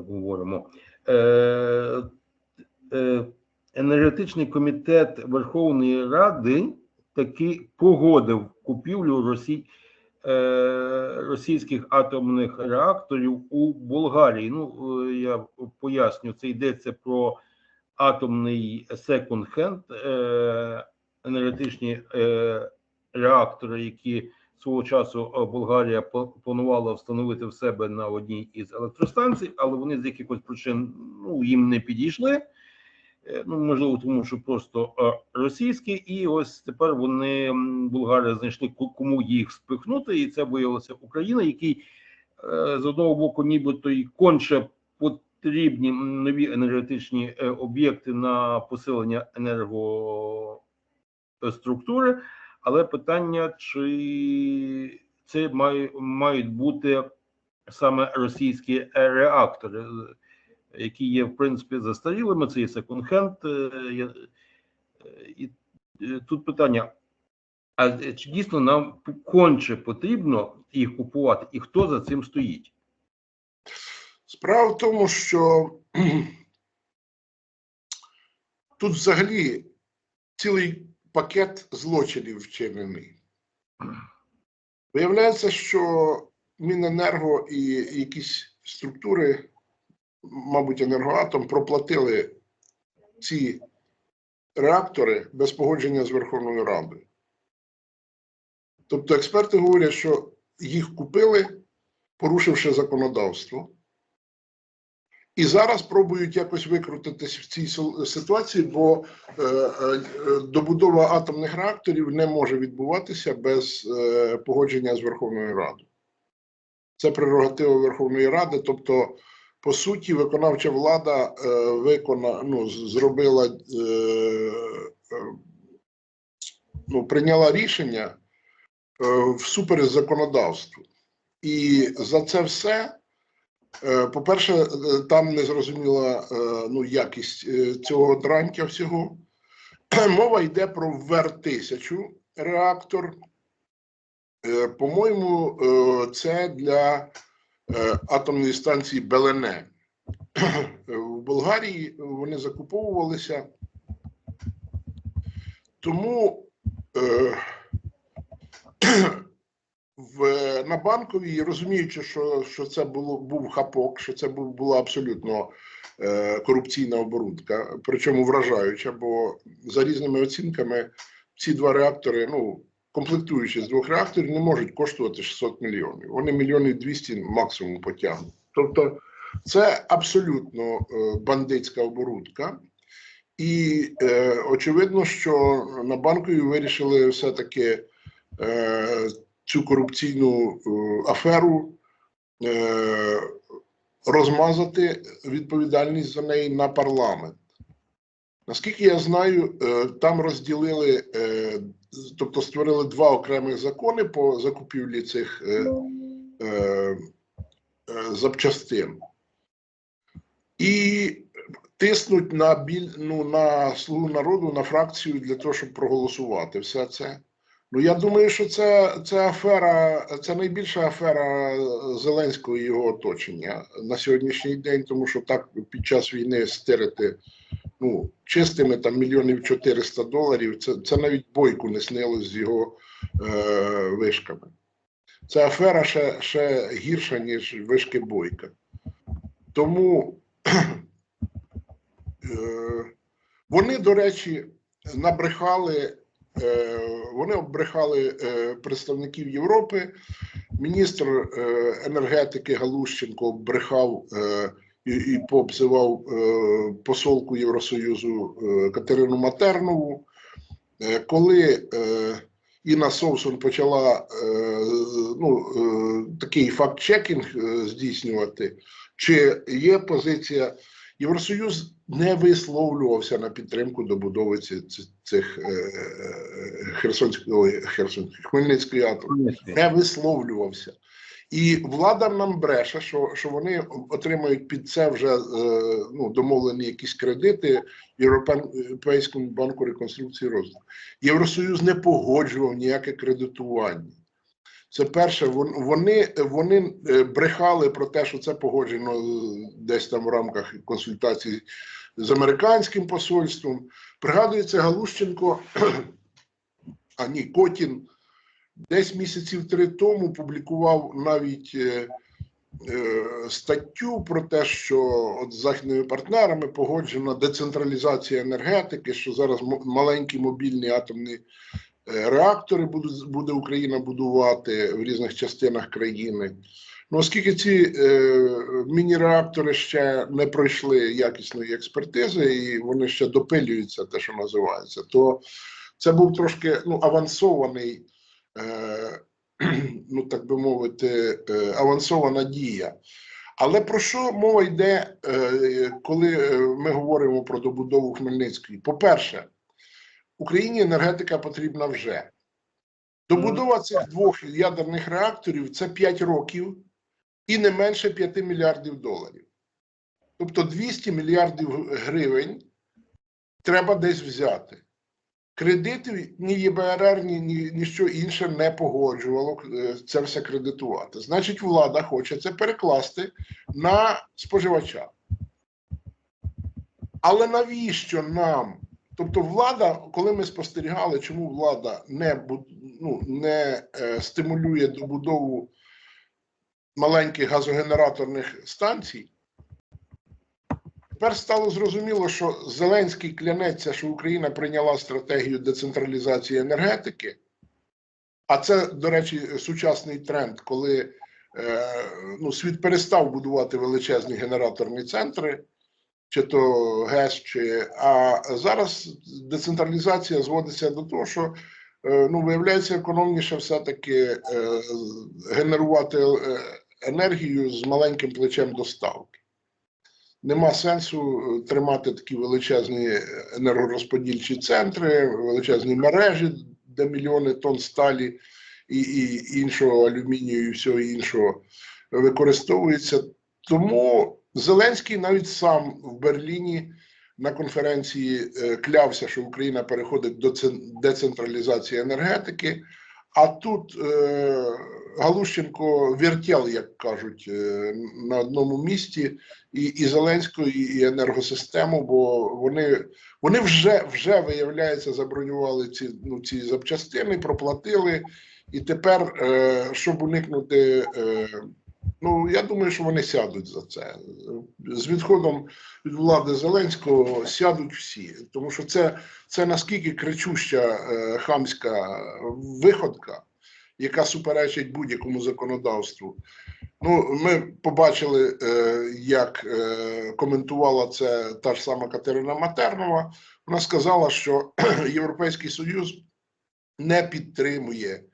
говоримо. Е, е, енергетичний комітет Верховної Ради таки погодив купівлю Росій, е, російських атомних реакторів у Болгарії. Ну, е, я поясню, це йдеться про атомний секонд-хенд, е, енергетичні е, реактори, які свого часу е, Болгарія планувала встановити в себе на одній із електростанцій, але вони з якихось причин ну, їм не підійшли. Е, Ну, можливо, тому що просто е, російські, і ось тепер вони м, болгари знайшли кому їх спихнути, і це виявилося Україна, який з одного боку, нібито й конче потрібні нові енергетичні об'єкти на посилення енергоструктури, але питання, чи це має, мають бути саме російські реактори, які є в принципі застарілими. Це і секонд-хенд. є- е, І е, тут питання: а чи дійсно нам конче потрібно їх купувати, і хто за цим стоїть? Справа в тому, що тут взагалі цілий пакет злочинів вчинений. Виявляється, що Міненерго і якісь структури, мабуть, енергоатом, проплатили ці реактори без погодження з Верховною Радою. Тобто експерти говорять, що їх купили, порушивши законодавство. І зараз пробують якось викрутитись в цій ситуації, бо е, е, добудова атомних реакторів не може відбуватися без е, погодження з Верховною Радою. Це прерогатива Верховної Ради. Тобто, по суті, виконавча влада е, викона, ну, зробила е, е, ну, прийняла рішення е, всупереч законодавству. І за це все. Е, По-перше, е, там не зрозуміла е, ну, якість цього дрантя всього. Мова йде про ВЕР-1000 реактор. По-моєму, це для атомної станції Белене. В Болгарії вони закуповувалися. Тому в, на банковій, розуміючи, що, що це було, був хапок, що це був, була абсолютно е, корупційна оборудка, причому вражаюча, бо за різними оцінками ці два реактори, ну, комплектуючи з двох реакторів, не можуть коштувати 600 мільйонів. Вони мільйонів 200 максимум потягнуть. Тобто це абсолютно е, бандитська оборудка. І е, очевидно, що на банкові вирішили все-таки е, цю корупційну е, аферу е, розмазати відповідальність за неї на парламент. Наскільки я знаю, е, там розділили, тобто створили два окремих закони по закупівлі цих е, запчастин. І тиснуть на біль, ну, на слугу народу, на фракцію для того, щоб проголосувати все це. Ну, я думаю, що це, це афера, це найбільша афера Зеленського і його оточення на сьогоднішній день, тому що так під час війни стирити ну, чистими там мільйонів 400 доларів, це, це навіть бойку не снилось з його е, вишками. Це афера ще, ще гірша, ніж вишки бойка. Тому е, вони, до речі, набрехали Вони обрехали е, представників Європи. Міністр е, енергетики Галущенко обрехав е, і, пообзивав е, посолку Євросоюзу е, Катерину Матернову. Е, Коли е, Інна Совсун почала е, ну, е, такий факт-чекінг е, здійснювати, чи є позиція Євросоюз не висловлювався на підтримку добудови ці- цих е, е, Херсонської Херсон, Хмельницької атомної не висловлювався. І влада нам бреше, що, що вони отримають під це вже е, ну, домовлені якісь кредити Європейському банку реконструкції і розвитку. Євросоюз не погоджував ніяке кредитування. Це перше, вони, вони е, брехали про те, що це погоджено е, десь там в рамках консультацій з американським посольством. Пригадується Галущенко, а ні, Котін десь місяців три тому публікував навіть е, е, статтю про те, що от з західними партнерами погоджена децентралізація енергетики, що зараз маленькі мобільні атомні реактори буде Україна будувати в різних частинах країни. Ну, оскільки ці е, міні-реактори ще не пройшли якісної експертизи, і вони ще допилюються, те, що називається, то це був трошки ну, авансований, е, ну так би мовити, е, авансована дія. Але про що мова йде, е, коли е, ми говоримо про добудову Хмельницької? По-перше, Україні енергетика потрібна вже. Добудова цих двох ядерних реакторів це 5 років і не менше 5 мільярдів доларів. Тобто 200 мільярдів гривень треба десь взяти. Кредити ні ЄБРР, ні, ні, ні що інше не погоджувало е, це все кредитувати. Значить, влада хоче це перекласти на споживача. Але навіщо нам? Тобто, влада, коли ми спостерігали, чому влада не, ну, не е, стимулює добудову маленьких газогенераторних станцій, тепер стало зрозуміло, що Зеленський клянеться, що Україна прийняла стратегію децентралізації енергетики. А це, до речі, сучасний тренд, коли е, ну, світ перестав будувати величезні генераторні центри, чи то ГЕС, чи а зараз децентралізація зводиться до того, що е, ну, виявляється економніше все-таки е, генерувати е, енергію з маленьким плечем доставки. Нема сенсу тримати такі величезні енергорозподільчі центри, величезні мережі, де мільйони тонн сталі і, і іншого алюмінію, і всього іншого використовується. Тому Зеленський навіть сам в Берліні на конференції е, клявся, що Україна переходить до децентралізації енергетики. А тут е, Галущенко вертел, як кажуть, е, на одному місці і, і Зеленського, і, і енергосистему, бо вони, вони вже, вже виявляється, забронювали ці, ну, ці запчастини, проплатили. І тепер, е, щоб уникнути, е, ну я думаю, що вони сядуть за це. З відходом від влади Зеленського сядуть всі, тому що це, це наскільки кричуща е, хамська виходка, яка суперечить будь-якому законодавству. Ну, ми побачили, е, як е, коментувала це та ж сама Катерина Матернова. Вона сказала, що Європейський Союз не підтримує,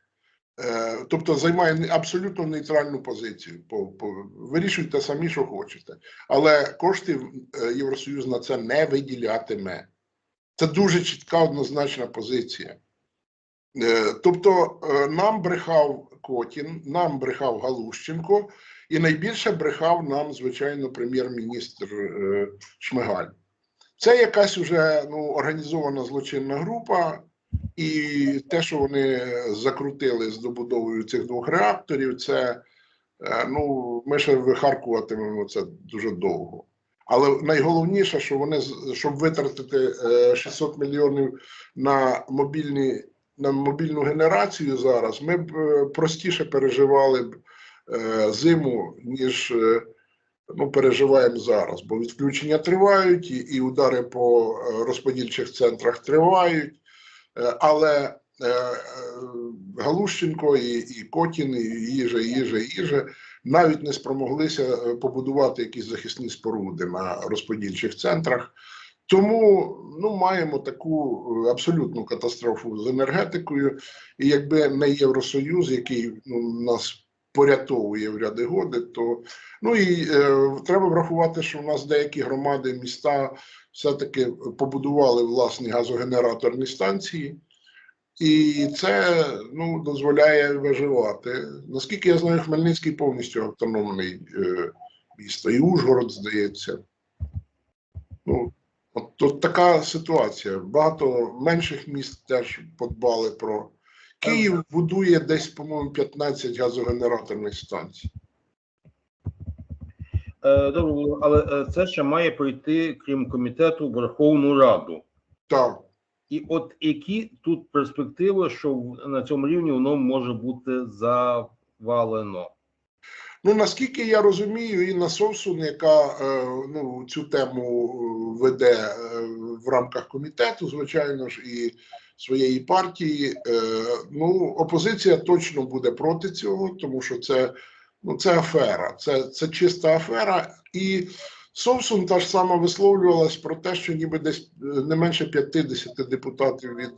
тобто займає абсолютно нейтральну позицію. По, по, вирішуйте самі, що хочете. Але коштів е, Євросоюз на це не виділятиме. Це дуже чітка однозначна позиція. Е, Тобто е, нам брехав Котін, нам брехав Галущенко, і найбільше брехав нам, звичайно, прем'єр-міністр е, Шмигаль. Це якась уже ну, організована злочинна група, і те, що вони закрутили з добудовою цих двох реакторів, це е, ну, ми ще вихаркуватимемо це дуже довго. Але найголовніше, що вони щоб витратити е, 600 мільйонів на мобільні на мобільну генерацію зараз, ми б е, простіше переживали б е, зиму, ніж е, ну, переживаємо зараз. Бо відключення тривають, і, удари по е, розподільчих центрах тривають. Е, Але е, е, Галущенко і, і Котін, і їжа, їжа, їжа навіть не спромоглися побудувати якісь захисні споруди на розподільчих центрах. Тому ну, маємо таку абсолютну катастрофу з енергетикою. І якби не Євросоюз, який ну, нас порятовує в ряди годи, то ну і е, треба врахувати, що в нас деякі громади, міста все-таки побудували власні газогенераторні станції. І це ну, дозволяє виживати. Наскільки я знаю, Хмельницький повністю автономний е, місто, і Ужгород, здається. Ну, от тут така ситуація. Багато менших міст теж подбали про Київ будує десь, по-моєму, 15 газогенераторних станцій. Е, Добре, але е, це ще має пройти, крім комітету, Верховну Раду. Так. І от які тут перспективи, що на цьому рівні воно може бути завалено? Ну наскільки я розумію, Інна Совсун, яка е, ну, цю тему е, веде е, в рамках комітету, звичайно ж, і своєї партії, е, ну опозиція точно буде проти цього, тому що це, ну, це афера, це, це чиста афера. І Совсун та ж сама висловлювалась про те, що ніби десь е, не менше 50 депутатів від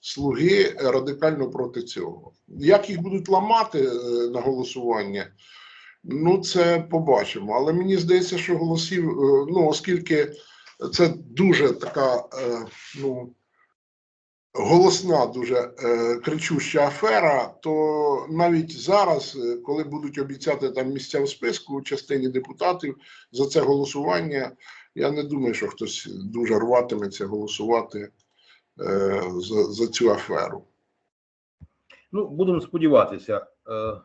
слуги радикально проти цього. Як їх будуть ламати е, на голосування? Ну, це побачимо. Але мені здається, що голосів, ну, оскільки це дуже така, ну, голосна, дуже е, кричуща афера, то навіть зараз, е, коли будуть обіцяти там місця в списку частині депутатів за це голосування, я не думаю, що хтось дуже рватиметься голосувати е, за, за цю аферу. Ну, будемо сподіватися. Е,